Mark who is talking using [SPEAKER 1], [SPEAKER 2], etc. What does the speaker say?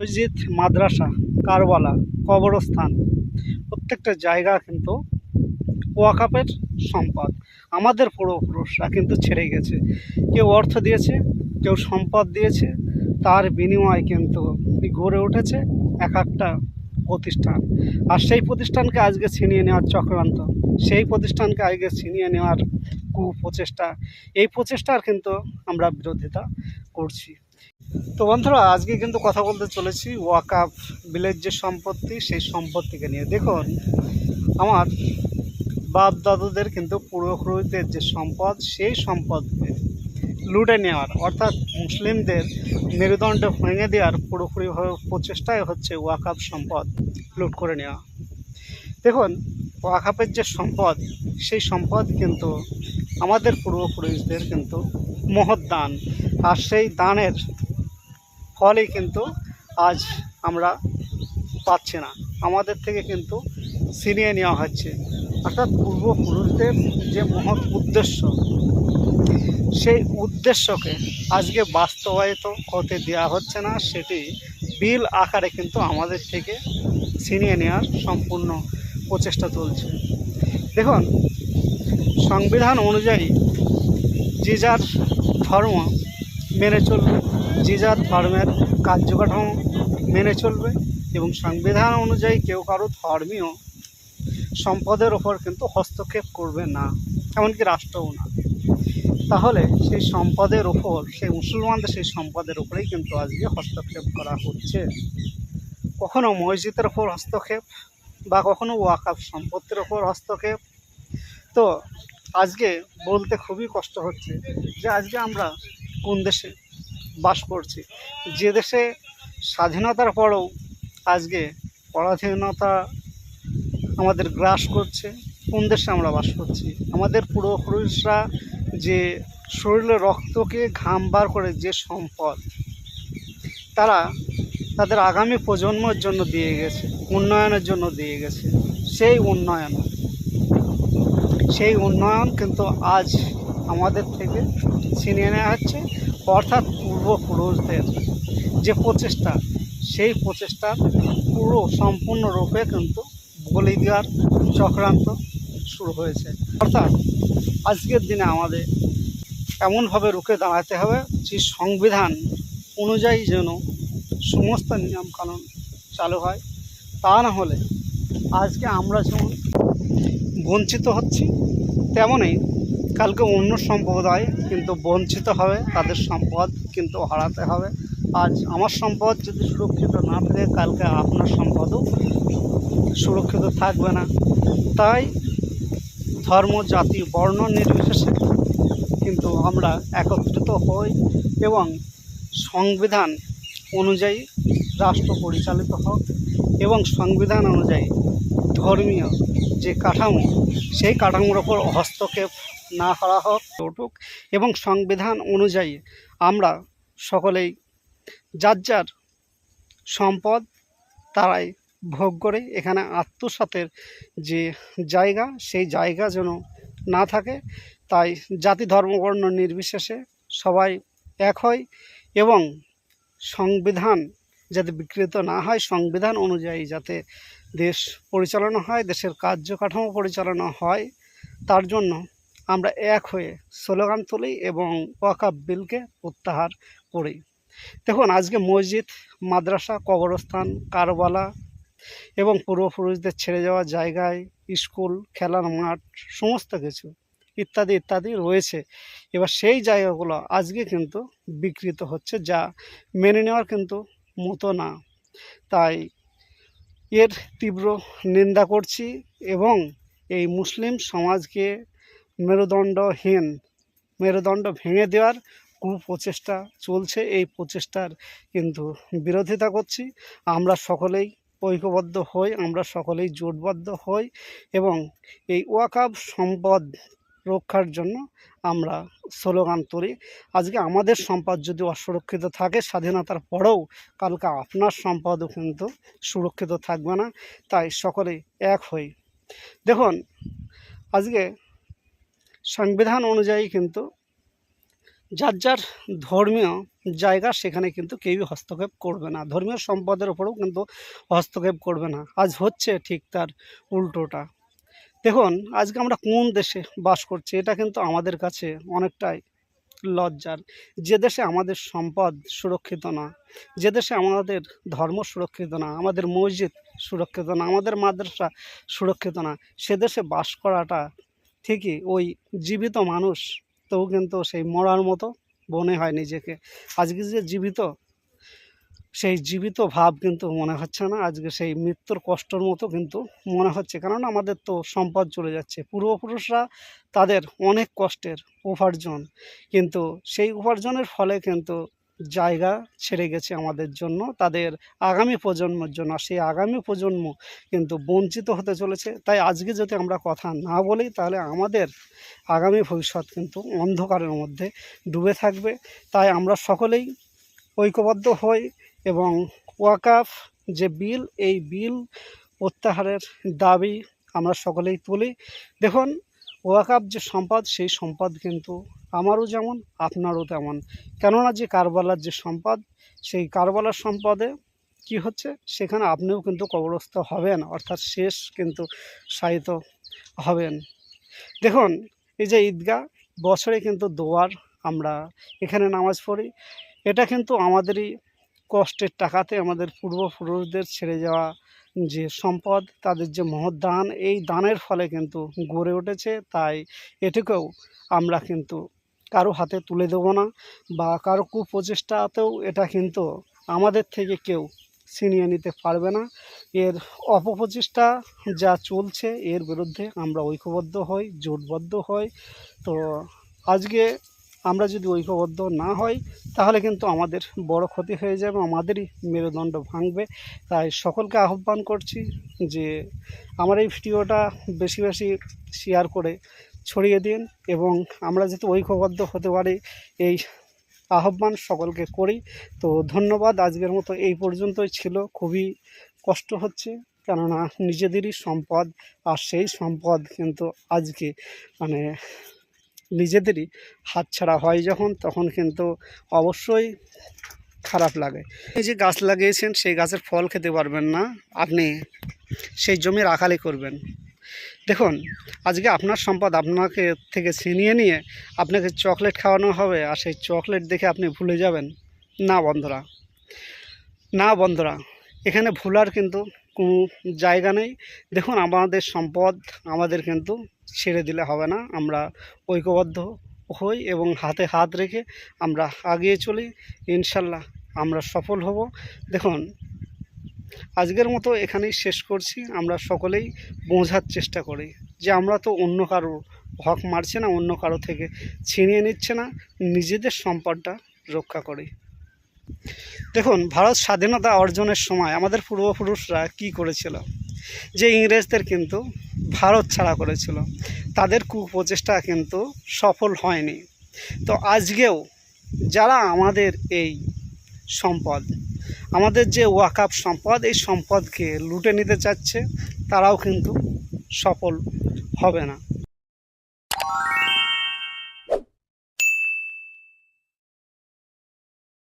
[SPEAKER 1] মসজিদ, মাদ্রাসা কারবালা কবরস্থান, প্রত্যেকটা জায়গা কিন্তু ওয়াকাপের সম্পদ। আমাদের পূর্বপুরুষরা কিন্তু ছেড়ে গেছে। কেউ অর্থ দিয়েছে, কেউ সম্পদ দিয়েছে, তার বিনিময়ে কিন্তু গড়ে উঠেছে এক একটা প্রতিষ্ঠান। আর সেই প্রতিষ্ঠানকে আজকে ছিনিয়ে নেওয়ার চক্রান্ত, সেই প্রতিষ্ঠানকে আজকে ছিনিয়ে নেওয়ার কুপ্রচেষ্টা, এই প্রচেষ্টার কিন্তু আমরা বিরোধিতা করছি। তো বন্ধুরা, আজকে কিন্তু কথা বলতে চলেছি ওয়াকাফ বিলের যে সম্পত্তি, সেই সম্পত্তিকে নিয়ে। দেখুন, আমার বাপ দাদুদের কিন্তু পূর্বপুরুষদের যে সম্পদ, সেই সম্পদকে লুটে নেওয়ার, অর্থাৎ মুসলিমদের মেরুদণ্ড ভেঙে দেওয়ার পুরোপুরিভাবে প্রচেষ্টাই হচ্ছে ওয়াকাফ সম্পদ লুট করে নেওয়া। দেখুন ওয়াকাফের যে সম্পদ, সেই সম্পদ কিন্তু আমাদের পূর্বপুরুষদের কিন্তু মহৎ দান। আর সেই দানের ফলেই কিন্তু আজ আমরা পাচ্ছি না। আমাদের থেকে কিন্তু ছিনিয়ে নেওয়া হচ্ছে। অর্থাৎ পূর্বপুরুষদের যে মহৎ উদ্দেশ্য, সেই উদ্দেশ্যকে আজকে বাস্তবায়িত হতে দেওয়া হচ্ছে না, সেটি বিল আকারে কিন্তু আমাদের থেকে ছিনিয়ে নেওয়ার সম্পূর্ণ প্রচেষ্টা চলছে। দেখুন, সংবিধান অনুযায়ী যে যার ধর্ম মেনে চলবে যে যার ধর্মের কার্যকাঠামো মেনে চলবে এবং সংবিধান অনুযায়ী কেউ কারও ধর্মীয় সম্পদের ওপর কিন্তু হস্তক্ষেপ করবে না, এমনকি রাষ্ট্রও না। তাহলে সেই সম্পদের ওপর, সেই মুসলমানদের সেই সম্পদের ওপরেই কিন্তু আজকে হস্তক্ষেপ করা হচ্ছে। কখনো মসজিদের ওপর হস্তক্ষেপ বা কখনো ওয়াকাফ সম্পত্তির ওপর হস্তক্ষেপ। তো আজকে বলতে খুবই কষ্ট হচ্ছে যে আজকে আমরা কোন দেশে বাস করছি। যে দেশে স্বাধীনতার পরেও আজকে পরাধীনতা আমাদের গ্রাস করছে, কোন দেশে আমরা বাস করছি? আমাদের পূর্বপুরুষরা যে শরীরে রক্তকে ঘাম বার করে যে সম্পদ, তারা তাদের আগামী প্রজন্মের জন্য দিয়ে গেছে, উন্নয়নের জন্য দিয়ে গেছে। সেই উন্নয়ন সেই উন্নয়ন কিন্তু আজ আমাদের থেকে ছিনিয়ে নেওয়া হচ্ছে। অর্থাৎ পূর্বপুরুষদের যে প্রচেষ্টা, সেই প্রচেষ্টার পুরো সম্পূর্ণরূপে কিন্তু বলি দেওয়ার চক্রান্ত শুরু হয়েছে। অর্থাৎ আজকের দিনে আমাদের এমনভাবে রুখে দাঁড়াতে হবে যে সংবিধান অনুযায়ী যেন সমস্ত নিয়মকানুন চালু হয়, তা না হলে আজকে আমরা যেমন বঞ্চিত হচ্ছি, তেমনই কালকে অন্য সম্প্রদায় কিন্তু বঞ্চিত হবে, তাদের সম্পদ কিন্তু হারাতে হবে। আজ আমার সম্পদ যদি সুরক্ষিত না থাকে, কালকে আপনার সম্পদও সুরক্ষিত থাকবে না। তাই ধর্ম, জাতি, বর্ণ নির্বিশেষে কিন্তু আমরা একত্রিত হই এবং সংবিধান অনুযায়ী রাষ্ট্র পরিচালিত হোক এবং সংবিধান অনুযায়ী ধর্মীয় যে কাঠামো, সেই কাঠামোর ওপর হস্তক্ষেপ না করা হোক, উঠুক এবং সংবিধান অনুযায়ী আমরা সকলেই যার যার সম্পদ তারাই ভোগ করে এখানে আত্মসাতের যে জায়গা, সেই জায়গা যেন না থাকে, তাই জাতি ধর্মবর্ণ নির্বিশেষে সবাই এক হয় এবং সংবিধান যাতে বিকৃত না হয়, সংবিধান অনুযায়ী যাতে দেশ পরিচালনা হয়, দেশের কার্যকাঠামো পরিচালনা হয়, তার জন্য আমরা এক হয়ে স্লোগান তুলি এবং ওয়াকাব বিলকে প্রত্যাহার করি। দেখুন, আজকে মসজিদ, মাদ্রাসা, কবরস্থান, কারবালা এবং পূর্বপুরুষদের ছেড়ে যাওয়া জায়গায়, স্কুল, খেলার মাঠ, সমস্ত কিছু ইত্যাদি ইত্যাদি রয়েছে। এবার সেই জায়গাগুলো আজকে কিন্তু বিকৃত হচ্ছে, যা মেনে নেওয়ার কিন্তু মতো না। তাই এর তীব্র নিন্দা করছি এবং এই মুসলিম সমাজকে মেরুদণ্ডহীন, মেরুদণ্ড ভেঙে দেওয়ার কুপ্রচেষ্টা চলছে। এই প্রচেষ্টার কিন্তু বিরোধিতা করছি। আমরা সকলেই ঐক্যবদ্ধ হই, আমরা সকলেই জোটবদ্ধ হই এবং এই ওয়াকাব সম্পদ রক্ষার জন্য আমরা স্লোগান তুলি। আজকে আমাদের সম্পদ যদি অসুরক্ষিত থাকে, স্বাধীনতার পরেও কালকে আপনার সম্পদও কিন্তু সুরক্ষিত থাকবে না। তাই সকলেই এক হই। দেখুন, আজকে সংবিধান অনুযায়ী কিন্তু যার যার ধর্মীয় জায়গা সেখানে কিন্তু কেউই হস্তক্ষেপ করবে না। ধর্মীয় সম্পদের ওপরেও কিন্তু হস্তক্ষেপ করবে না। আজ হচ্ছে ঠিক তার উল্টোটা। দেখুন, আজকে আমরা কোন দেশে বাস করছি এটা কিন্তু আমাদের কাছে অনেকটাই লজ্জার। যে দেশে আমাদের সম্পদ সুরক্ষিত না, যে দেশে আমাদের ধর্ম সুরক্ষিত না, আমাদের মসজিদ সুরক্ষিত না, আমাদের মাদ্রাসা সুরক্ষিত না, সে দেশে বাস করাটা ঠিকই, ওই জীবিত মানুষ। তবু কিন্তু সেই মরার মতো মনে হয় নিজেকে। আজকে যে জীবিত, সেই জীবিত ভাব কিন্তু মনে হচ্ছে না। আজকে সেই মৃত্যুর কষ্টর মতো কিন্তু মনে হচ্ছে। কারণ আমাদের তো সম্পদ চলে যাচ্ছে। পূর্বপুরুষরা তাদের অনেক কষ্টের উপার্জন। কিন্তু সেই উপার্জনের ফলে কিন্তু জায়গা ছেড়ে গেছে আমাদের জন্য, তাদের আগামী প্রজন্মের জন্য। সেই আগামী প্রজন্ম কিন্তু বঞ্চিত হতে চলেছে। তাই আজকে যদি আমরা কথা না বলি, তাহলে আমাদের আগামী ভবিষ্যৎ কিন্তু অন্ধকারের মধ্যে ডুবে থাকবে। তাই আমরা সকলেই ঐক্যবদ্ধ হই এবং ওয়াকাফ যে বিল, এই বিল প্রত্যাহারের দাবি আমরা সকলেই তুলি। দেখুন ওয়াকাফ যে সম্পদ, সেই সম্পদ কিন্তু আমারও যেমন, আপনারও তেমন। কেননা যে কারবালার যে সম্পদ, সেই কারবালার সম্পদে কি হচ্ছে? সেখানে আপনিও কিন্তু কবরস্থ হবেন, অর্থাৎ শেষ কিন্তু সাহিত হবেন। দেখুন, এই যে ঈদগাহ, বছরে কিন্তু দোয়ার আমরা এখানে নামাজ পড়ি। এটা কিন্তু আমাদেরই কষ্টের টাকাতে আমাদের পূর্বপুরুষদের ছেড়ে যাওয়া যে সম্পদ, তাদের যে মহৎ দান, এই দানের ফলে কিন্তু গড়ে উঠেছে। তাই এটুকুও আমরা কিন্তু কারও হাতে তুলে দেবো না বা কারও কুপ্রচেষ্টাতেও এটা কিন্তু আমাদের থেকে কেউ ছিনিয়ে নিতে পারবে না। এর অপপ্রচেষ্টা যা চলছে, এর বিরুদ্ধে আমরা ঐক্যবদ্ধ হই, জোটবদ্ধ হই। তো আজকে আমরা যদি ঐক্যবদ্ধ না হই, তাহলে কিন্তু আমাদের বড় ক্ষতি হয়ে যাবে, আমাদেরই মেরুদণ্ড ভাঙবে। তাই সকলকে আহ্বান করছি যে আমার এই ভিডিওটা বেশি বেশি শেয়ার করে ছড়িয়ে দিন এবং আমরা যাতে ঐক্যবদ্ধ হতে পারি, এই আহ্বান সকলকে করি। তো ধন্যবাদ, আজকের মতো এই পর্যন্তই ছিল। খুবই কষ্ট হচ্ছে, কেননা নিজেদেরই সম্পদ, আর সেই সম্পদ কিন্তু আজকে মানে নিজেদেরই হাতছাড়া হয় যখন, তখন কিন্তু অবশ্যই খারাপ লাগে। এই যে গাছ লাগিয়েছেন, সেই গাছের ফল খেতে পারবেন না। আপনি সেই জমির রাখালি করবেন। দেখুন, আজকে আপনার সম্পদ আপনাকে থেকে ছিনিয়ে নিয়ে আপনাকে চকলেট খাওয়ানো হবে আর সেই চকলেট দেখে আপনি ভুলে যাবেন। না বন্ধুরা না বন্ধুরা, এখানে ভুলার কিন্তু কোনো জায়গা নেই। দেখুন, আমাদের সম্পদ আমাদের কিন্তু ছেড়ে দিলে হবে না। আমরা ঐক্যবদ্ধ হই এবং হাতে হাত রেখে আমরা আগিয়ে চলি। ইনশাল্লাহ আমরা সফল হব। দেখুন, আজকের মতো এখানেই শেষ করছি। আমরা সকলেই বোঝার চেষ্টা করি যে আমরা তো অন্য কারও হক মারছে না, অন্য কারও থেকে ছিনিয়ে নিচ্ছে না। নিজেদের সম্পদটা রক্ষা করি। দেখুন, ভারত স্বাধীনতা অর্জনের সময় আমাদের পূর্বপুরুষরা কি করেছিল? যে ইংরেজদের কিন্তু ভারত ছাড়া করেছিল। তাদের কুপ্রচেষ্টা কিন্তু সফল হয়নি। তো আজকেও যারা আমাদের এই সম্পদ, আমাদের যে ওয়াকাপ সম্পদ, এই সম্পদকে লুটে নিতে চাচ্ছে, তারাও কিন্তু সফল হবে না।